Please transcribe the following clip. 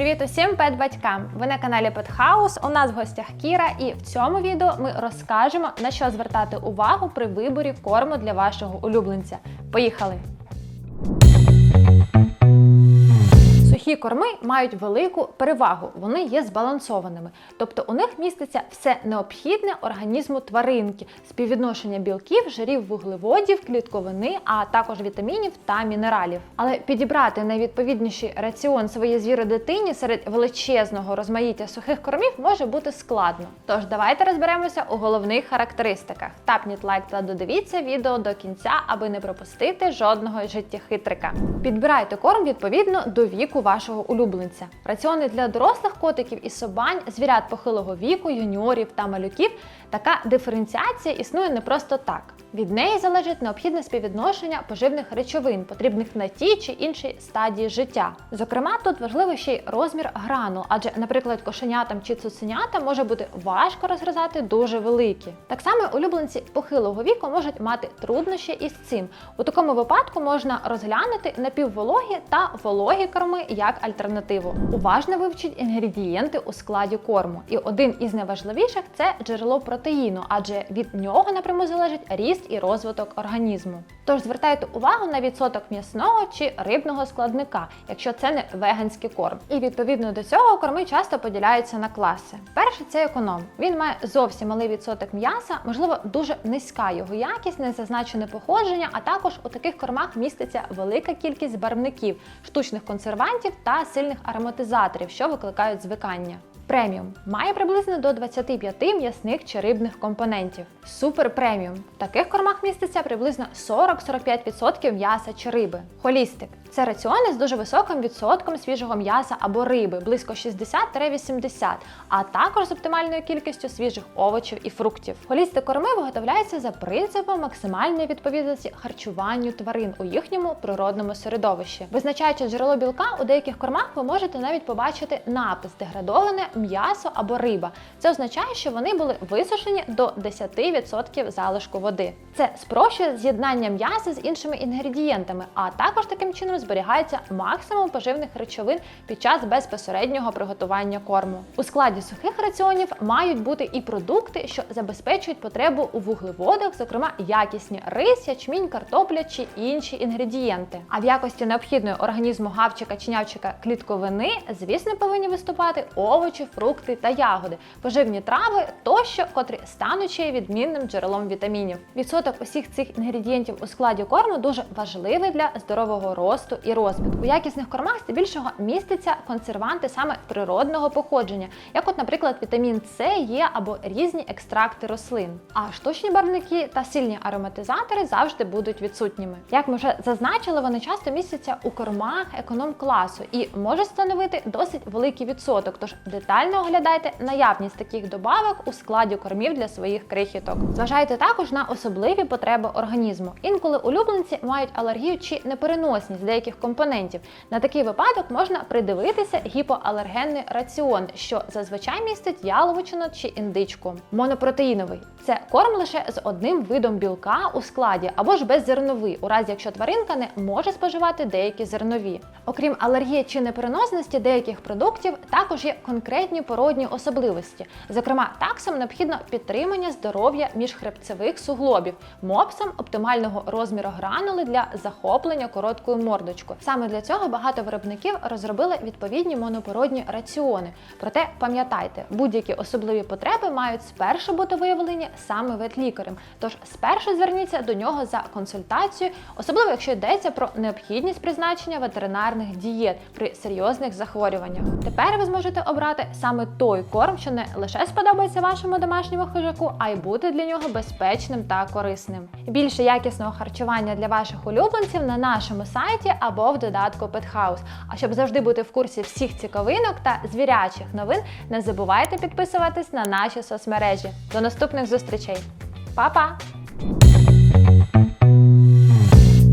Привіт усім пет-батькам! Ви на каналі Петхаус. У нас в гостях Кіра, і в цьому відео ми розкажемо на що звертати увагу при виборі корму для вашого улюбленця. Поїхали! Сухі корми мають велику перевагу, вони є збалансованими, тобто у них міститься все необхідне організму тваринки, співвідношення білків, жирів, вуглеводів, клітковини, а також вітамінів та мінералів. Але підібрати найвідповідніший раціон своїй звіри дитині серед величезного розмаїття сухих кормів може бути складно. Тож давайте розберемося у головних характеристиках. Тапніть лайк та додивіться відео до кінця, аби не пропустити жодного життєхитрика. Підбирайте корм відповідно до віку вашого улюбленця. Раціони для дорослих котиків і собань, звірят похилого віку, юніорів та малюків. Така диференціація існує не просто так. Від неї залежить необхідне співвідношення поживних речовин, потрібних на тій чи іншій стадії життя. Зокрема, тут важливий ще й розмір грану, адже, наприклад, кошенятам чи цуценятам може бути важко розгризати дуже великі. Так само улюбленці похилого віку можуть мати труднощі із цим. У такому випадку можна розглянути напіввологі та вологі корми як альтернативу. Уважно вивчіть інгредієнти у складі корму. І один із найважливіших це джерело протеїну, адже від нього напряму залежить ріст і розвиток організму. Тож звертайте увагу на відсоток м'ясного чи рибного складника, якщо це не веганський корм. І відповідно до цього корми часто поділяються на класи. Перший це економ. Він має зовсім малий відсоток м'яса, можливо, дуже низька його якість, незазначене походження, а також у таких кормах міститься велика кількість барвників, штучних консервантів та сильних ароматизаторів, що викликають звикання. Преміум має приблизно до 25 м'ясних чи рибних компонентів. Супер преміум. В таких кормах міститься приблизно 40-45% м'яса чи риби. Холістик це раціони з дуже високим відсотком свіжого м'яса або риби, близько 60-80, а також з оптимальною кількістю свіжих овочів і фруктів. Холістик корми виготовляється за принципом максимальної відповідності харчуванню тварин у їхньому природному середовищі. Визначаючи джерело білка, у деяких кормах ви можете навіть побачити напис деградоване м'ясо або риба. Це означає, що вони були висушені до 10% залишку води. Це спрощує з'єднання м'яса з іншими інгредієнтами, а також таким чином зберігається максимум поживних речовин під час безпосереднього приготування корму. У складі сухих раціонів мають бути і продукти, що забезпечують потребу у вуглеводах, зокрема якісні рис, ячмінь, картопля чи інші інгредієнти. А в якості необхідної організму гавчика чи нявчика клітковини, звісно, повинні виступати овочі, фрукти та ягоди, поживні трави тощо, котрі стануть відмінним джерелом вітамінів. Відсоток усіх цих інгредієнтів у складі корму дуже важливий для здорового росту і розвитку. У якісних кормах здебільшого містяться консерванти саме природного походження, як, от, наприклад, вітамін С, Є або різні екстракти рослин. А штучні барвники та сильні ароматизатори завжди будуть відсутніми. Як ми вже зазначили, вони часто містяться у кормах економ-класу і може становити досить великий відсоток. Тож детально оглядайте наявність таких добавок у складі кормів для своїх крихіток. Зважайте також на особливі потреби організму. Інколи улюбленці мають алергію чи непереносність деяких компонентів. На такий випадок можна придивитися гіпоалергенний раціон, що зазвичай містить яловичину чи індичку. Монопротеїновий це корм лише з одним видом білка у складі або ж беззерновий, у разі якщо тваринка не може споживати деякі зернові. Окрім алергії чи непереносності деяких продуктів, також є конкретні породні особливості. Зокрема, таксам необхідно підтримання здоров'я міжхребцевих суглобів, мопсам оптимального розміру гранули для захоплення короткою мордочкою. Саме для цього багато виробників розробили відповідні монопородні раціони. Проте пам'ятайте, будь-які особливі потреби мають спершу бути виявлені саме ветлікарем. Тож спершу зверніться до нього за консультацією, особливо якщо йдеться про необхідність призначення ветеринарних дієт при серйозних захворюваннях. Тепер ви зможете обрати саме той корм, що не лише сподобається вашому домашньому хижаку, а й буде для нього безпечним та корисним. Більше якісного харчування для ваших улюбленців на нашому сайті або в додатку Pet House. А щоб завжди бути в курсі всіх цікавинок та звірячих новин, не забувайте підписуватись на наші соцмережі. До наступних зустрічей. Па-па!